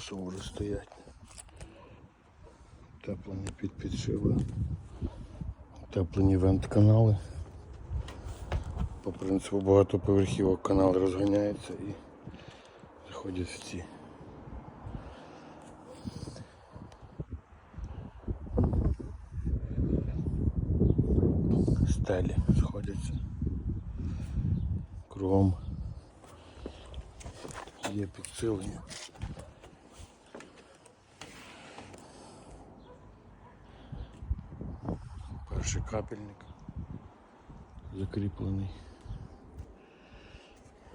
косовори стоять. Теплені під підшиви. Теплені вент-канали. По принципу багатоповерхівок канал розганяється і заходять в ці. Стелі сходяться. Кругом є підсилення. Перший капельник закріплений.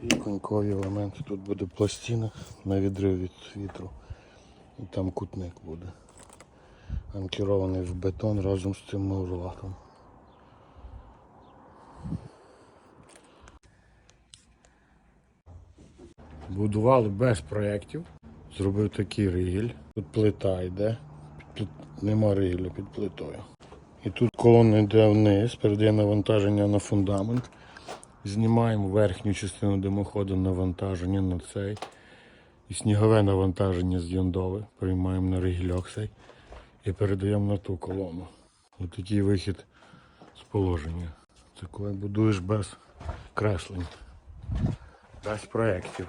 І конькові елементи. Тут буде пластина на відрив від вітру. І там кутник буде. Анкерований в бетон разом з цим маурлатом. Будували без проєктів. Зробив такий ригель. Тут плита йде. Плит- Нема ригеля під плитою. І тут колона йде вниз, передає навантаження на фундамент. Знімаємо верхню частину димоходу навантаження на цей. І снігове навантаження з яндови. Приймаємо на ригельок цей і передаємо на ту колону. Ось такий вихід з положення. Це коли будуєш без креслень, без проєктів.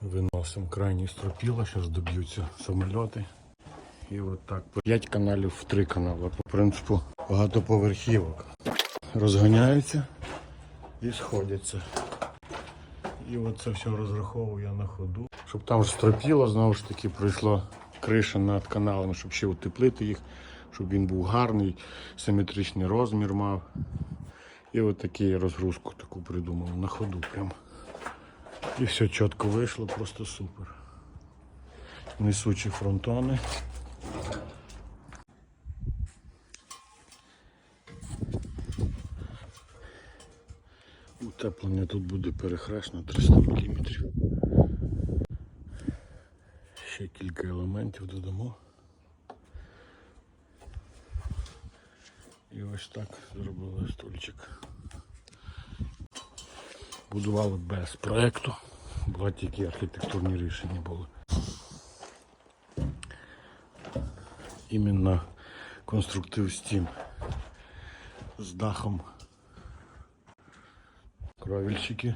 Виносимо крайні стропіла, зараз доб'ються самольоти. І от так. П'ять каналів в три канали. По принципу багатоповерхівок. Розганяються і сходяться. І от це все розраховую я на ходу. Щоб там ж стропіло, знову ж таки, пройшла криша над каналами, щоб ще утеплити їх, щоб він був гарний, симетричний розмір мав. І от таку розгрузку таку придумав на ходу прям. І все чітко вийшло, просто супер. Несучі фронтони. Утеплення тут буде перехресно 300 мм. Ще кілька елементів додамо. І ось так зробили стульчик. Будували без проєкту, бо тільки архітектурні рішення були. Іменно конструктив стін з дахом кровельчики.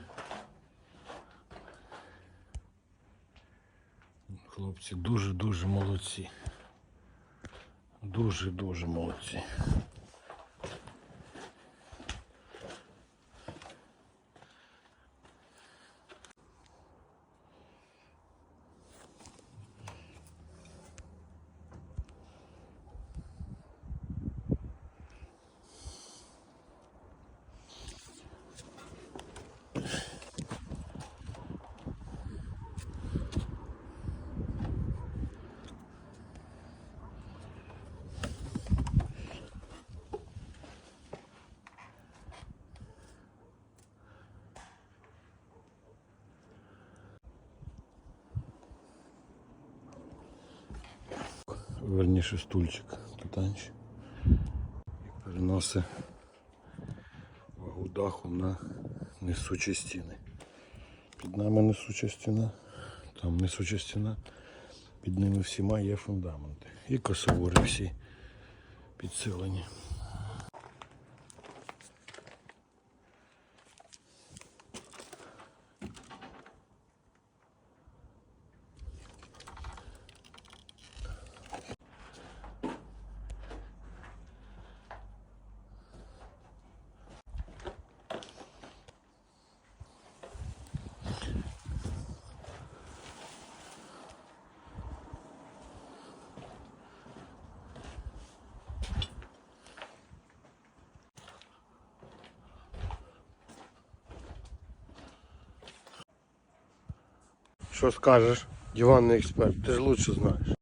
Хлопці дуже-дуже молодці. Дуже-дуже молодці. Верніше стульчик питанчик. І переносить вагу даху на несучі стіни. Під нами несуча стіна, там несуча стіна, під ними всіма є фундаменти. І косовори всі підсилені. Що скажеш, диванний експерт, ти ж лучше знаєш.